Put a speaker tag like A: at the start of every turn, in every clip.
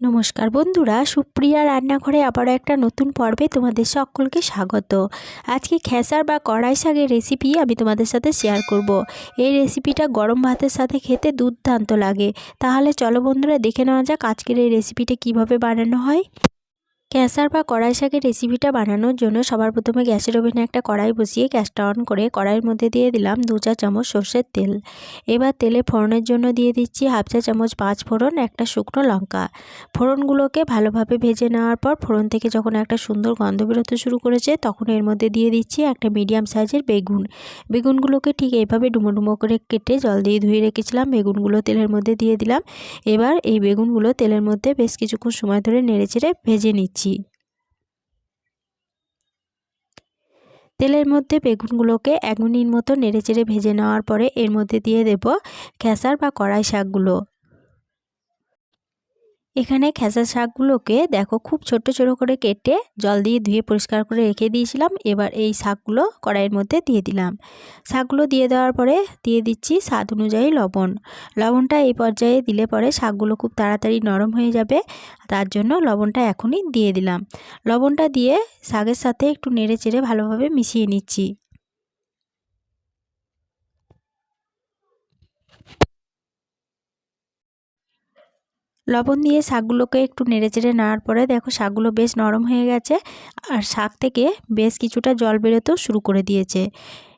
A: নমস্কার বন্ধুরা, সুপ্রিয়া রান্নাঘরে আবারও একটা নতুন পর্বে তোমাদের সকলকে স্বাগত। আজকে খেসার বা কড়াই শাকের রেসিপি আমি তোমাদের সাথে শেয়ার করব। এই রেসিপিটা গরম ভাতের সাথে খেতে দুর্দান্ত লাগে। তাহলে চলো বন্ধুরা, দেখে নেওয়া যাক আজকের এই রেসিপিটা কীভাবে বানানো হয়। ক্যাসার বা কড়াই শাকের রেসিপিটা বানানোর জন্য সবার প্রথমে গ্যাসের ওভেনে একটা কড়াই বসিয়ে গ্যাসটা অন করে কড়াইয়ের মধ্যে দিয়ে দিলাম দু চা চামচ সর্ষের তেল। এবার তেলে ফোড়নের জন্য দিয়ে দিচ্ছি হাফ চা চামচ পাঁচ ফোড়ন, একটা শুকনো লঙ্কা। ফোড়নগুলোকে ভালোভাবে ভেজে নেওয়ার পর ফোড়ন থেকে যখন একটা সুন্দর গন্ধ বেরোতে শুরু করেছে তখন এর মধ্যে দিয়ে দিচ্ছি একটা মিডিয়াম সাইজের বেগুন। বেগুনগুলোকে ঠিক এইভাবে ডুমো ডুমো করে কেটে জল দিয়ে ধুয়ে রেখেছিলাম, বেগুনগুলো তেলের মধ্যে দিয়ে দিলাম। এবার এই বেগুনগুলো তেলের মধ্যে বেশ কিছুক্ষণ সময় ধরে নেড়ে ভেজে নিচ্ছি। নিচ্ছি তেলের মধ্যে বেগুনগুলোকে এক মিনিট মতো নেড়েচেড়ে ভেজে নেওয়ার পরে এর মধ্যে দিয়ে দেব খেসার বা কড়াই শাকগুলো। এখানে খেসা শাকগুলোকে দেখো খুব ছোট ছোট করে কেটে জল দিয়ে ধুয়ে পরিষ্কার করে রেখে দিয়েছিলাম। এবার এই শাকগুলো কড়াইয়ের মধ্যে দিয়ে দিলাম। শাকগুলো দিয়ে দেওয়ার পরে দিয়ে দিচ্ছি স্বাদ অনুযায়ী লবণ। লবণটা এই পর্যায়ে দিলে পরে শাকগুলো খুব তাড়াতাড়ি নরম হয়ে যাবে, তার জন্য লবণটা এখনই দিয়ে দিলাম। লবণটা দিয়ে শাকের সাথে একটু নেড়ে চেড়ে ভালোভাবে মিশিয়ে নিচ্ছি। লবণ দিয়ে শাকগুলোকে একটু নেড়েচেড়ে নেওয়ার পরে দেখো শাকগুলো বেশ নরম হয়ে গেছে আর শাক থেকে বেশ কিছুটা জল বেরোতেও শুরু করে দিয়েছে।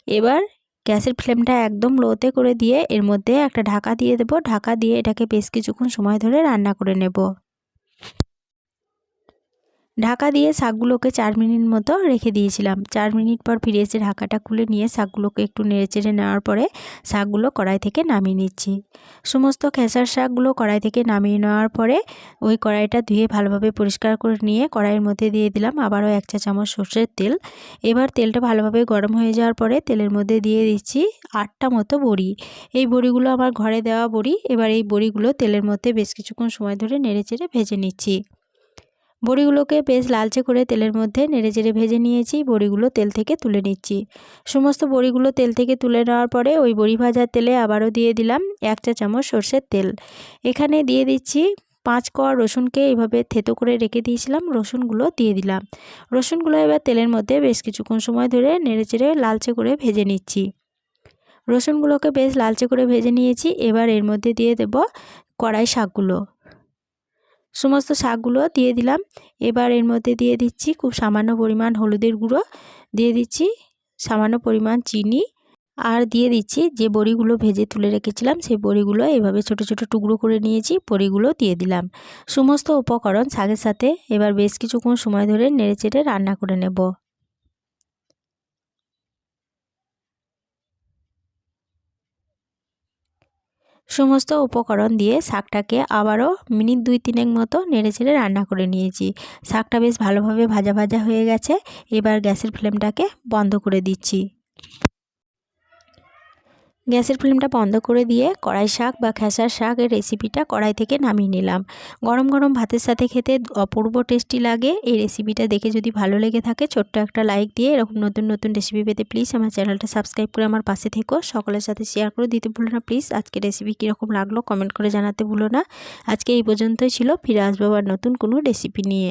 A: এবার গ্যাসের ফ্লেমটা একদম লোতে করে দিয়ে এর মধ্যে একটা ঢাকা দিয়ে দেবো। ঢাকা দিয়ে এটাকে বেশ কিছুক্ষণ সময় ধরে রান্না করে নেব। ঢাকা দিয়ে শাকগুলোকে চার মিনিট মতো রেখে দিয়েছিলাম। চার মিনিট পর ফিরে এসে ঢাকাটা খুলে নিয়ে শাকগুলোকে একটু নেড়েচেড়ে নেওয়ার পরে শাকগুলো কড়াই থেকে নামিয়ে নিচ্ছি। সমস্ত খেসার শাকগুলো কড়াই থেকে নামিয়ে নেওয়ার পরে ওই কড়াইটা ধুয়ে ভালোভাবে পরিষ্কার করে নিয়ে কড়াইয়ের মধ্যে দিয়ে দিলাম আবারও এক চা চামচ সর্ষের তেল। এবার তেলটা ভালোভাবে গরম হয়ে যাওয়ার পরে তেলের মধ্যে দিয়ে দিচ্ছি আটটা মতো বড়ি। এই বড়িগুলো আমার ঘরে দেওয়া বড়ি। এবার এই বড়িগুলো তেলের মধ্যে বেশ কিছুক্ষণ সময় ধরে নেড়েচেড়ে ভেজে নিচ্ছি। বড়িগুলোকে বেশ লালচে করে তেলের মধ্যে নেড়ে চেড়ে ভেজে নিয়েছি। বড়িগুলো তেল থেকে তুলে নিচ্ছি। সমস্ত বড়িগুলো তেল থেকে তুলে নেওয়ার পরে ওই বড়ি ভাজার তেলে আবারও দিয়ে দিলাম এক চা চামচ সর্ষের তেল। এখানে দিয়ে দিচ্ছি পাঁচ কোয়া রসুনকে এইভাবে থেতো করে রেখে দিয়েছিলাম, রসুনগুলো দিয়ে দিলাম। রসুনগুলো এবার তেলের মধ্যে বেশ কিছুক্ষণ সময় ধরে নেড়ে চেড়ে লালচে করে ভেজে নিচ্ছি। রসুনগুলোকে বেশ লালচে করে ভেজে নিয়েছি, এবার এর মধ্যে দিয়ে দেব কড়াই শাকগুলো। সমস্ত শাকগুলো দিয়ে দিলাম। এবার এর মধ্যে দিয়ে দিচ্ছি খুব সামান্য পরিমাণ হলুদের গুঁড়ো। দিয়ে দিচ্ছি সামান্য পরিমাণ চিনি। আর দিয়ে দিচ্ছি যে বড়িগুলো ভেজে তুলে রেখেছিলাম, সেই বড়িগুলো এভাবে ছোট ছোট টুকরো করে নিয়েছি, বড়িগুলো দিয়ে দিলাম। সমস্ত উপকরণ শাকের সাথে এবার বেশ কিছুক্ষণ সময় ধরে নেড়ে চেড়ে রান্না করে নেব। সমস্ত উপকরণ দিয়ে শাকটাকে আবারও মিনিট দুই তিনেক মতো নেড়ে চেড়ে রান্না করে নিয়েছি। শাকটা বেশ ভালোভাবে ভাজা ভাজা হয়ে গেছে। এবার গ্যাসের ফ্লেমটাকে বন্ধ করে দিচ্ছি। গ্যাসের ফ্লেমটা বন্ধ করে দিয়ে কড়াই শাক বা খেসার শাকের রেসিপিটা কড়াই থেকে নামিয়ে নিলাম। গরম গরম ভাতের সাথে খেতে অপূর্ব টেস্টি লাগে। এই রেসিপিটা দেখে যদি ভালো লেগে থাকে, ছোট্ট একটা লাইক দিয়ে এরকম নতুন নতুন রেসিপি পেতে প্লিজ আমার চ্যানেলটা সাবস্ক্রাইব করে আমার পাশে থেকো। সকলের সাথে শেয়ার করে দিতে ভুলো না প্লিজ আজকে রেসিপি কীরকম লাগল কমেন্ট করে জানাতে ভুলো না। আজকে এই পর্যন্তই ছিল। ফিরে আসব আবার নতুন কোনো রেসিপি নিয়ে।